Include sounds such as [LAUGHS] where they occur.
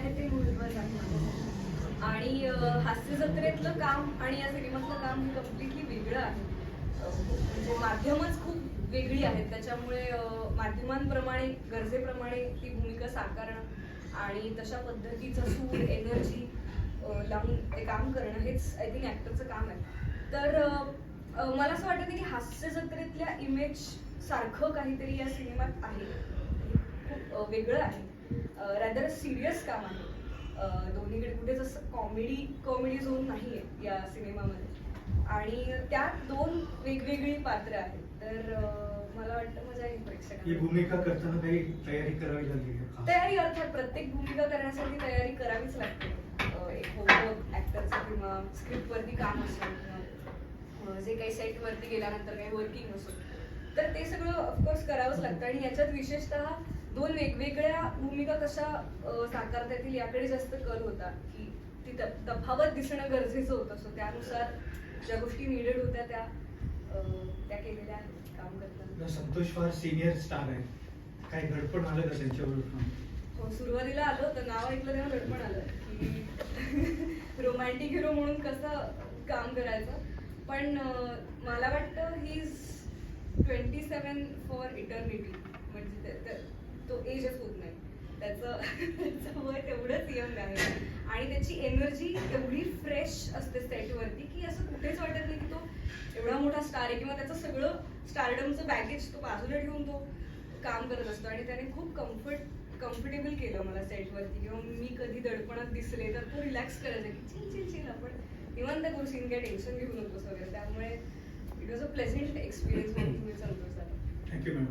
आहे ते महत्वाचं आहे. आणि हास्य जत्रेतलं काम आणि या सिनेमातलं काम हे कम्प्लिटली वेगळं आहे. म्हणजे माध्यमच खूप वेगळी आहेत. त्याच्यामुळे माध्यमांप्रमाणे गरजेप्रमाणे ती भूमिका साकारणं आणि तशा पद्धतीचं सूर एनर्जी लावून ते काम करणं हेच आय थिंक ॲक्टरचं काम आहे. तर मला असं वाटतं की हास्य जत्रेतल्या इमेज सारखं काहीतरी या सिनेमात आहे. खूप वेगळं आहे. रॅदर सिरियस काम आहे. दोन्हीकडे कुठेच असं कॉमेडी कॉमेडी झोन नाही आहे या सिनेमामध्ये. आणि त्यात दोन वेगवेगळी पात्र आहेत. तर मला वाटतं मजा येईल प्रेक्षकांना. भूमिका करताना काही तयारी करावी लागली? तयारी अर्थात प्रत्येक भूमिका करण्यासाठी तयारी करावीच लागते. एक होतं ऍक्टरचं किंवा स्क्रिप्ट वरती काम असो जे काही सेट वरती गेल्यानंतर काही वर्किंग असो. तर ते सगळं ऑफकोर्स करावंच लागतं. आणि याच्यात विशेषतः दोन वेगवेगळ्या भूमिका कशा साकारता येतील याकडे जास्त कल होता की ती तफावत दिसणं गरजेचं होतं. सो त्यानुसार ज्या गोष्टी निडेड होत्या त्या त्या केलेल्या आहेत काम करताना. संतोष फार सिनियर स्टार आहे काय घडपण आलं का त्यांच्याबरोबर हो सुरुवातीला आलं होतं. नाव ऐकलं तेव्हा दडपण आलं की [LAUGHS] रोमॅन्टिक हिरो म्हणून कसं काम करायचं. पण मला वाटतं he is twenty seven for eternity म्हणजे तो एजच होत नाही. त्याचं त्याचं वय तेवढंच यंग आहे. आणि त्याची एनर्जी एवढी फ्रेश असते सेटवरती की असं कुठेच वाटत नाही की तो एवढा मोठा स्टार आहे किंवा त्याचं सगळं स्टारडमचं बॅगेज तो बाजूला ठेवून तो काम करत असतो. आणि त्याने खूप कम्फर्ट कम्फर्टेबल केलं मला सेटवरती किंवा मी कधी दडपणात दिसले तर तो रिलॅक्स करायचा की चिल चिल चिल आपण निवांत करू सीन काय टेन्शन घेऊ नकोस वगैरे. त्यामुळे it was a pleasant experience म्हणून तुम्ही सांगतो सर थँक्यू मॅम